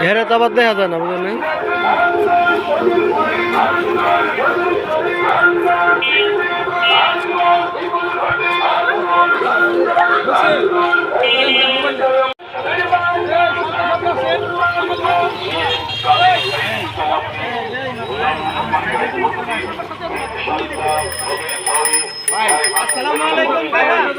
হেরে তো আবার দেখা যায় না বুঝলেন?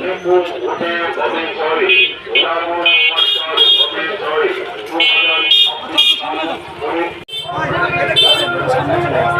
সন্তান অভিজয়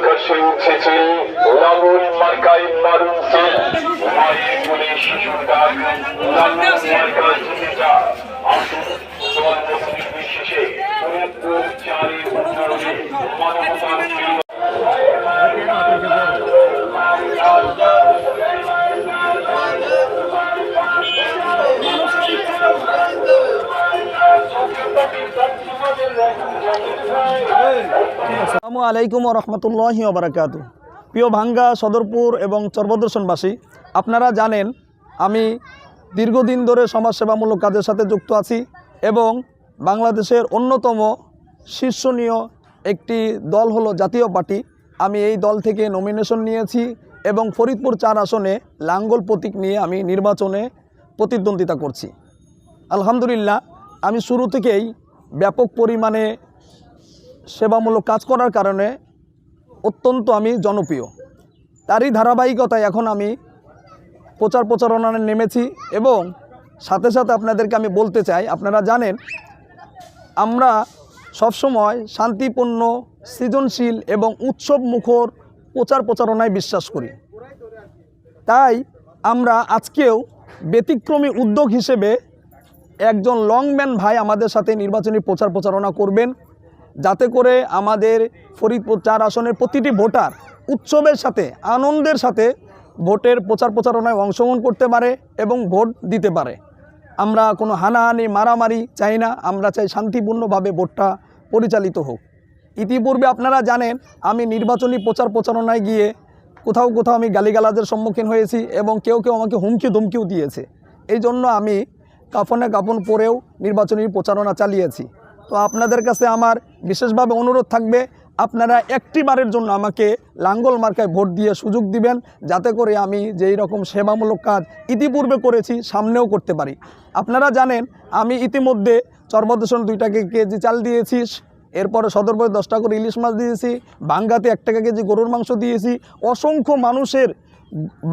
আকাশে উঠেছে লাঙুল মার্কায় মারুন সেল মায়ের কোলে শিশুর ডাক লাঙুল মার্কা জিতে যা আসুন জন্ম নির্বিশেষে ফরিদপুর চারের উন্নয়নে মানবতার জন্য আসসালামু আলাইকুম রহমতুল্লাহ বারাকাতু প্রিয় ভাঙ্গা, সদরপুর এবং চর্বদর্শনবাসী, আপনারা জানেন আমি দীর্ঘদিন ধরে সমাজসেবামূলক কাজের সাথে যুক্ত আছি এবং বাংলাদেশের অন্যতম শীর্ষনীয় একটি দল হলো জাতীয় পার্টি। আমি এই দল থেকে নমিনেশন নিয়েছি এবং ফরিদপুর চার আসনে লাঙ্গল প্রতীক নিয়ে আমি নির্বাচনে প্রতিদ্বন্দ্বিতা করছি। আলহামদুলিল্লাহ, আমি শুরু থেকেই ব্যাপক পরিমাণে সেবামূলক কাজ করার কারণে অত্যন্ত আমি জনপ্রিয়। তারই ধারাবাহিকতায় এখন আমি প্রচার প্রচারণায় নেমেছি এবং সাথে সাথে আপনাদেরকে আমি বলতে চাই, আপনারা জানেন, আমরা সবসময় শান্তিপূর্ণ, সৃজনশীল এবং উৎসব মুখর প্রচার প্রচারণায় বিশ্বাস করি। তাই আমরা আজকেও ব্যতিক্রমী উদ্যোগ হিসেবে একজন লংম্যান ভাই আমাদের সাথে নির্বাচনী প্রচার প্রচারণা করবেন। যাতে করে আমাদের ফরিদপুর চার আসনের প্রতিটি ভোটার উৎসবের সাথে, আনন্দের সাথে ভোটের প্রচার প্রচারণায় অংশগ্রহণ করতে পারে এবং ভোট দিতে পারে। আমরা কোনো হানাহানি, মারামারি চাই না, আমরা চাই শান্তিপূর্ণভাবে ভোটটা পরিচালিত হোক। ইতিপূর্বে আপনারা জানেন, আমি নির্বাচনী প্রচার প্রচারণায় গিয়ে কোথাও কোথাও আমি গালিগালাজের সম্মুখীন হয়েছি এবং কেউ কেউ আমাকে হুমকি ধুমকিও দিয়েছে। এই জন্য আমি কাফনে কাফন পরেও নির্বাচনী প্রচারণা চালিয়েছি। তো আপনাদের কাছে আমার বিশেষভাবে অনুরোধ থাকবে, আপনারা একটি বারের জন্য আমাকে লাঙ্গল মার্কায় ভোট দিয়ে সুযোগ দিবেন, যাতে করে আমি যেই রকম সেবামূলক কাজ ইতিপূর্বে করেছি, সামনেও করতে পারি। আপনারা জানেন, আমি ইতিমধ্যে চর্বদূষণ দুই টাকা কেজি চাল দিয়েছি, এরপরে সদরপুরে দশ টাকা করে ইলিশ মাছ দিয়েছি, বাঙ্গাতে এক টাকা কেজি গরুর মাংস দিয়েছি। অসংখ্য মানুষের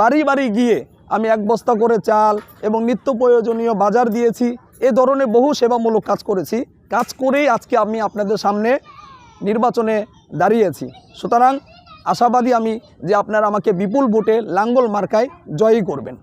বাড়ি বাড়ি গিয়ে আমি এক বস্তা করে চাল এবং নিত্য প্রয়োজনীয় বাজার দিয়েছি। এ ধরনের বহু সেবামূলক কাজ করেছি। কাজ করেই আজকে আমি আপনাদের সামনে নির্বাচনে দাঁড়িয়েছি। সুতরাং আশাবাদী আমি যে আপনারা আমাকে বিপুল ভোটে লাঙ্গল মার্কায় জয়ী করবেন।